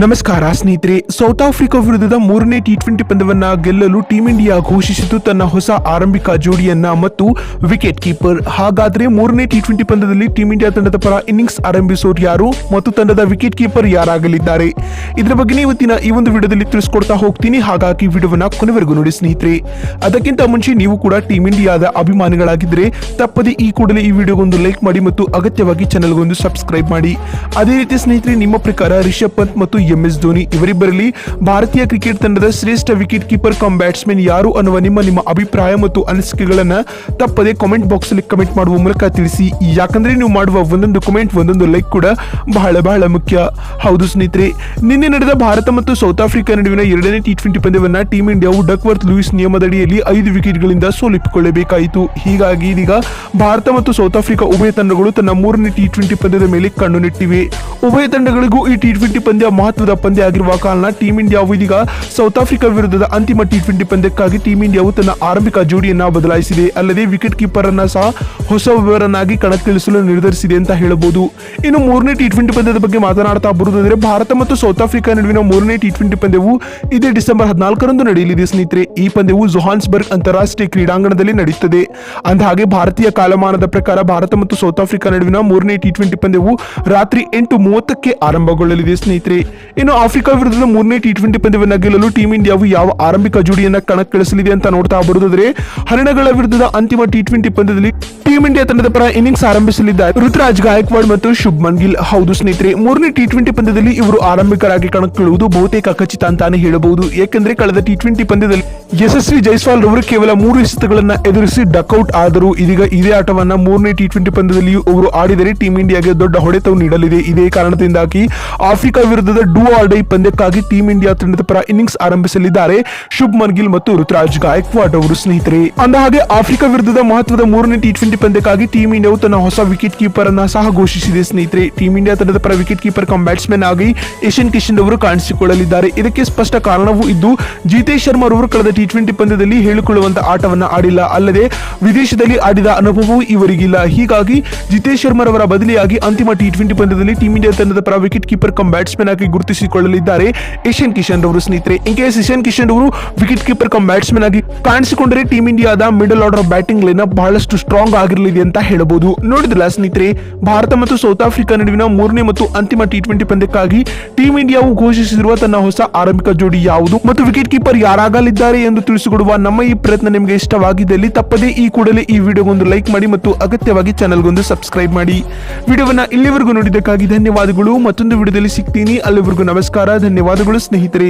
ನಮಸ್ಕಾರ, ಸ್ನೇಹಿತರೆ. South Africa ವಿರುದ್ಧದ ಮೂರನೇ ಟಿ ಟ್ವೆಂಟಿ ಪಂದ್ಯವನ್ನ ಗೆಲ್ಲಲು ಟೀಂ ಇಂಡಿಯಾ ಘೋಷಿಸಿತು ತನ್ನ ಹೊಸ ಆರಂಭಿಕ ಜೋಡಿಯನ್ನ ಮತ್ತು ವಿಕೆಟ್ ಕೀಪರ್ ಹಾಗಾದ್ರೆ ಮೂರನೇ ಟಿ ಟ್ವೆಂಟಿ ಪಂದ್ಯದಲ್ಲಿ ಟೀಂ ಇಂಡಿಯಾ ತಂಡದ ಪರ ಇನ್ನಿಂಗ್ಸ್ ಆರಂಭಿಸೋರು ಯಾರು ಮತ್ತು ತಂಡದ ವಿಕೆಟ್ ಕೀಪರ್ ಯಾರಾಗಲಿದ್ದಾರೆ? ಇದರ ಬಗ್ಗೆ ಇವತ್ತಿನ ಈ ಒಂದು ವಿಡಿಯೋದಲ್ಲಿ ತಿಳಿಸ್ಕೊಡ್ತಾ ಹೋಗ್ತೀನಿ. ಹಾಗಾಗಿ ವಿಡಿಯೋವನ್ನ ಕೊನೆವರೆಗೂ ನೋಡಿ ಸ್ನೇಹಿತರೆ. ಅದಕ್ಕಿಂತ ಮುಂಚೆ ನೀವು ಕೂಡ ಟೀಂ ಇಂಡಿಯಾದ ಅಭಿಮಾನಿಗಳಾಗಿದ್ದರೆ ತಪ್ಪದೆ ಈ ಕೂಡಲೇ ಈ ವಿಡಿಯೋಗೊಂದು ಲೈಕ್ ಮಾಡಿ ಮತ್ತು ಅಗತ್ಯವಾಗಿ ಚಾನಲ್ಗೊಂದು ಸಬ್ಸ್ಕ್ರೈಬ್ ಮಾಡಿ. ಅದೇ ರೀತಿ ಸ್ನೇಹಿತರೆ, ನಿಮ್ಮ ಪ್ರಕಾರ ರಿಷಬ್ ಪಂತ್ ಮತ್ತು ಎಂ ಎಸ್ ಧೋನಿ ಇವರಿಬ್ಬರಲ್ಲಿ ಭಾರತೀಯ ಕ್ರಿಕೆಟ್ ತಂಡದ ಶ್ರೇಷ್ಠ ವಿಕೆಟ್ ಕೀಪರ್ ಕಮ್ ಬ್ಯಾಟ್ಸ್ಮನ್ ಯಾರು ಅನ್ನುವ ನಿಮ್ಮ ನಿಮ್ಮ ಅಭಿಪ್ರಾಯ ಮತ್ತು ಅನಿಸಿಕೆಗಳನ್ನು ತಪ್ಪದೆ ಕಾಮೆಂಟ್ ಬಾಕ್ಸ್ ಅಲ್ಲಿ ಕಮೆಂಟ್ ಮಾಡುವ ಮೂಲಕ ತಿಳಿಸಿ. ಯಾಕಂದ್ರೆ ನೀವು ಮಾಡುವ ಒಂದೊಂದು ಕಮೆಂಟ್ ಒಂದೊಂದು ಲೈಕ್ ಕೂಡ ಬಹಳ ಬಹಳ ಮುಖ್ಯ. ಹೌದು ಸ್ನೇಹಿತರೆ, ನಿನ್ನೆ ನಡೆದ ಭಾರತ ಮತ್ತು ಸೌತ್ ಆಫ್ರಿಕಾ ನಡುವಿನ ಎರಡನೇ ಟಿ ಟ್ವೆಂಟಿ ಪಂದ್ಯವನ್ನ ಟೀಂ ಇಂಡಿಯಾವು ಡಕ್ವರ್ತ್ ಲೂಯಿಸ್ ನಿಯಮದಡಿಯಲ್ಲಿ ಐದು ವಿಕೆಟ್ಗಳಿಂದ ಸೋಲಿಪ್ಪಿಕೊಳ್ಳಬೇಕಾಯಿತು ಹೀಗಾಗಿ ಇದೀಗ ಭಾರತ ಮತ್ತು ಸೌತ್ ಆಫ್ರಿಕಾ ಉಭಯ ತಂಡಗಳು ತನ್ನ ಮೂರನೇ ಟಿ ಟ್ವೆಂಟಿ ಪಂದ್ಯದ ಮೇಲೆ ಕಣ್ಣು ನೆಟ್ಟಿವೆ. ಉಭಯ ತಂಡಗಳಿಗೂ ಈ ಟಿ ಟ್ವೆಂಟಿ ಪಂದ್ಯ ಮಹತ್ವದ ಪಂದ್ಯ ಆಗಿರುವ ಕಾರಣ ಟೀಂ ಇಂಡಿಯಾವು ಇದೀಗ ಸೌತ್ ಆಫ್ರಿಕಾ ವಿರುದ್ಧದ ಅಂತಿಮ ಟಿ ಟ್ವೆಂಟಿ ಪಂದ್ಯಕ್ಕಾಗಿ ಟೀಂ ಇಂಡಿಯಾವು ತನ್ನ ಆರಂಭಿಕ ಜೋಡಿಯನ್ನ ಬದಲಾಯಿಸಿದೆ. ಅಲ್ಲದೆ ವಿಕೆಟ್ ಕೀಪರ್ ಅನ್ನ ಸಹ ಹೊಸ ವಿವರನಾಗಿ ಕಣಕ್ಕಿಳಿಸಲು ನಿರ್ಧರಿಸಿದೆ ಅಂತ ಹೇಳಬಹುದು. ಇನ್ನು ಮೂರನೇ ಟಿ ಟ್ವೆಂಟಿ ಪಂದ್ಯದ ಬಗ್ಗೆ ಮಾತನಾಡ್ತಾ ಬರುವುದಾದರೆ ಭಾರತ ಮತ್ತು ಸೌತ್ ಆಫ್ರಿಕಾ ನಡುವಿನ ಮೂರನೇ ಟಿ ಟ್ವೆಂಟಿ ಪಂದ್ಯವು ಇದೇ ಡಿಸೆಂಬರ್ ಹದಿನಾಲ್ಕರಂದು ನಡೆಯಲಿದೆ ಸ್ನೇಹಿತರೆ. ಈ ಪಂದ್ಯವು ಜೊಹಾನ್ಸ್ಬರ್ಗ್ ಅಂತಾರಾಷ್ಟ್ರೀಯ ಕ್ರೀಡಾಂಗಣದಲ್ಲಿ ನಡೆಯುತ್ತದೆ. ಅಂದಹಾಗೆ ಭಾರತೀಯ ಕಾಲಮಾನದ ಪ್ರಕಾರ ಭಾರತ ಮತ್ತು ಸೌತ್ ಆಫ್ರಿಕಾ ನಡುವಿನ ಮೂರನೇ ಟಿ ಟ್ವೆಂಟಿ ಪಂದ್ಯವು ರಾತ್ರಿ ಎಂಟು ಮೂವತ್ತಕ್ಕೆ ಆರಂಭಗೊಳ್ಳಲಿದೆ ಸ್ನೇಹಿತರೆ. ಇನ್ನು ಆಫ್ರಿಕಾ ವಿರುದ್ಧದ ಮೂರನೇ ಟಿ ಟ್ವೆಂಟಿ ಪಂದ್ಯವನ್ನು ಗೆಲ್ಲಲು ಟೀಂ ಇಂಡಿಯಾವು ಯಾವ ಆರಂಭಿಕ ಜೋಡಿಯನ್ನ ಕಣಕ್ಕಿಳಿಸಲಿದೆ ಅಂತ ನೋಡ್ತಾ ಬರುವುದಾದರೆ, ಹರಿಣಗಳ ವಿರುದ್ಧದ ಅಂತಿಮ ಟಿ ಟ್ವೆಂಟಿ ಪಂದ್ಯದಲ್ಲಿ ಟೀಂ ಇಂಡಿಯಾ ತಂಡದ ಪರ ಇನ್ನಿಂಗ್ಸ್ ಆರಂಭಿಸಲಿದ್ದಾರೆ. ಋತುರಾಜ್ ಗಾಯಕ್ವಾಡ್ ಮತ್ತು ಶುಭ್ಮನ್ ಗಿಲ್. ಹೌದು ಸ್ನೇಹಿತರೆ, ಮೂರನೇ ಟಿ ಟ್ವೆಂಟಿ ಪಂದ್ಯದಲ್ಲಿ ಇವರು ಆರಂಭಿಕರಾಗಿ ಕಣಕ್ಕಿಳುವುದು ಬಹುತೇಕ ಖಚಿತ ಅಂತಾನೆ ಹೇಳಬಹುದು. ಏಕೆಂದ್ರೆ ಕಳೆದ ಟಿ ಟ್ವೆಂಟಿ ಪಂದ್ಯದಲ್ಲಿ ಯಶಸ್ವಿ ಜೈಸ್ವಾಲ್ ರವರು ಕೇವಲ ಮೂರು ಎಸೆತಗಳನ್ನು ಎದುರಿಸಿ ಡಕ್ಔಟ್ ಆದರೂ ಇದೀಗ ಇದೇ ಆಟವನ್ನ ಮೂರನೇ ಟಿ ಟ್ವೆಂಟಿ ಪಂದ್ಯದಲ್ಲಿಯೂ ಅವರು ಆಡಿದರೆ ಟೀಂ ಇಂಡಿಯಾಗೆ ದೊಡ್ಡ ಹೊಡೆತವು ನೀಡಲಿದೆ. ಇದೇ ಕಾರಣದಿಂದಾಗಿ ಆಫ್ರಿಕಾ ವಿರುದ್ಧದ ಡೂ ಆರ್ ಡೈ ಪಂದ್ಯಕ್ಕಾಗಿ ಟೀಂ ಇಂಡಿಯಾ ತಂಡದ ಪರ ಇನ್ನಿಂಗ್ಸ್ ಆರಂಭಿಸಲಿದ್ದಾರೆ. ಶುಭ್ಮನ್ ಗಿಲ್ ಮತ್ತು ಋತುರಾಜ್ ಗಾಯಕ್ವಾಡ್ ಅವರು ಸ್ನೇಹಿತರೆ. ಅಂದ ಹಾಗೆ ಆಫ್ರಿಕಾ ವಿರುದ್ಧದ ಮಹತ್ವದ ಮೂರನೇ ಟಿ ಟ್ವೆಂಟಿ ಪಂದ್ಯಕ್ಕಾಗಿ ಟೀಂ ಇಂಡಿಯಾವು ತನ್ನ ಹೊಸ ವಿಕೆಟ್ ಕೀಪರ್ ಅನ್ನ ಸಹ ಘೋಷಿಸಿದೆ ಸ್ನೇಹಿತರೆ. ಟೀಂ ಇಂಡಿಯಾ ತಂಡದ ಪರ ವಿಕೆಟ್ ಕೀಪರ್ ಕಮ್ ಬ್ಯಾಟ್ಸ್ಮನ್ ಆಗಿ ಏಷ್ಯನ್ ಕಿಶನ್ ಅವರು ಕಾಣಿಸಿಕೊಳ್ಳಲಿದ್ದಾರೆ. ಇದಕ್ಕೆ ಸ್ಪಷ್ಟ ಕಾರಣವೂ ಇದ್ದು, ಜಿತೇಶ್ ಶರ್ಮಾ ಅವರು ಕಳೆದ ಟಿ ಟ್ವೆಂಟಿ ಪಂದ್ಯದಲ್ಲಿ ಹೇಳಿಕೊಳ್ಳುವಂತಹ ಆಟವನ್ನ ಆಡಿಲ್ಲ. ಅಲ್ಲದೆ, ವಿದೇಶದಲ್ಲಿ ಆಡಿದ ಅನುಭವವೂ ಇವರಿಗಿಲ್ಲ. ಹೀಗಾಗಿ, ಜಿತೇಶ್ ಶರ್ಮಾ ಅವರ ಬದಲಿಯಾಗಿ ಅಂತಿಮ ಟಿ ಟ್ವೆಂಟಿ ಪಂದ್ಯದಲ್ಲಿ ಟೀಂ ಇಂಡಿಯಾ ತಂಡದ ಪರ ವಿಕೆಟ್ ಕೀಪರ್ ಕಮ್ ಬ್ಯಾಟ್ಸ್ಮನ್ ಆಗಿ ಗುರುತಿಸಿಕೊಳ್ಳಲಿದ್ದಾರೆ. ಏಷ್ಯನ್ ಕಿಶನ್ ರವರು ಸ್ನೇಹಿತರೆ ಇನ್ ಕೇಸ್ ಏಷ್ಯನ್ ಕಿಶನ್ ಅವರು ವಿಕೆಟ್ ಕೀಪರ್ ಕಮ್ ಬ್ಯಾಟ್ಸ್ಮನ್ ಆಗಿ ಕಾಣಿಸಿಕೊಂಡರೆ ಟೀಮ್ ಇಂಡಿಯಾದ ಮಿಡಲ್ ಆರ್ಡರ್ ಬ್ಯಾಟಿಂಗ್ ಲೈನ್ ಬಹಳಷ್ಟು ಸ್ಟ್ರಾಂಗ್ ಆಗಿರಲಿದೆ ಅಂತ ಹೇಳಬಹುದು. ನೋಡಿದ್ರಲ್ಲ ಸ್ನೇಹಿತರೆ, ಭಾರತ ಮತ್ತು ಸೌತ್ ಆಫ್ರಿಕಾ ನಡುವಿನ ಮೂರನೇ ಮತ್ತು ಅಂತಿಮ ಟಿ ಟ್ವೆಂಟಿ ಪಂದ್ಯಕ್ಕಾಗಿ ಟೀಮ್ ಇಂಡಿಯಾವು ಘೋಷಿಸಿರುವ ತನ್ನ ಹೊಸ ಆರಂಭಿಕ ಜೋಡಿ ಯಾವುದು ಮತ್ತು ವಿಕೆಟ್ ಕೀಪರ್ ಯಾರಾಗಲಿದ್ದಾರೆ ಎಂದು ತಿಳಿಸಿಕೊಡುವ ನಮ್ಮ ಈ ಪ್ರಯತ್ನ ನಿಮಗೆ ಇಷ್ಟವಾಗಿದ್ದಲ್ಲಿ ತಪ್ಪದೇ ಈ ಕೂಡಲೇ ಈ ವಿಡಿಯೋಗೊಂದು ಲೈಕ್ ಮಾಡಿ ಮತ್ತು ಅಗತ್ಯವಾಗಿ ಚಾನಲ್ಗೊಂದು ಸಬ್ಸ್ಕ್ರೈಬ್ ಮಾಡಿ. ವಿಡಿಯೋವನ್ನ ಇಲ್ಲಿವರೆಗೂ ನೋಡಿದ್ದಕ್ಕಾಗಿ ಧನ್ಯವಾದಗಳು. ಮತ್ತೊಂದು ವಿಡಿಯೋದಲ್ಲಿ ಸಿಗ್ತೀನಿ. ಎಲ್ಲರಿಗೂ ನಮಸ್ಕಾರ ಧನ್ಯವಾದಗಳು ಸ್ನೇಹಿತರೆ.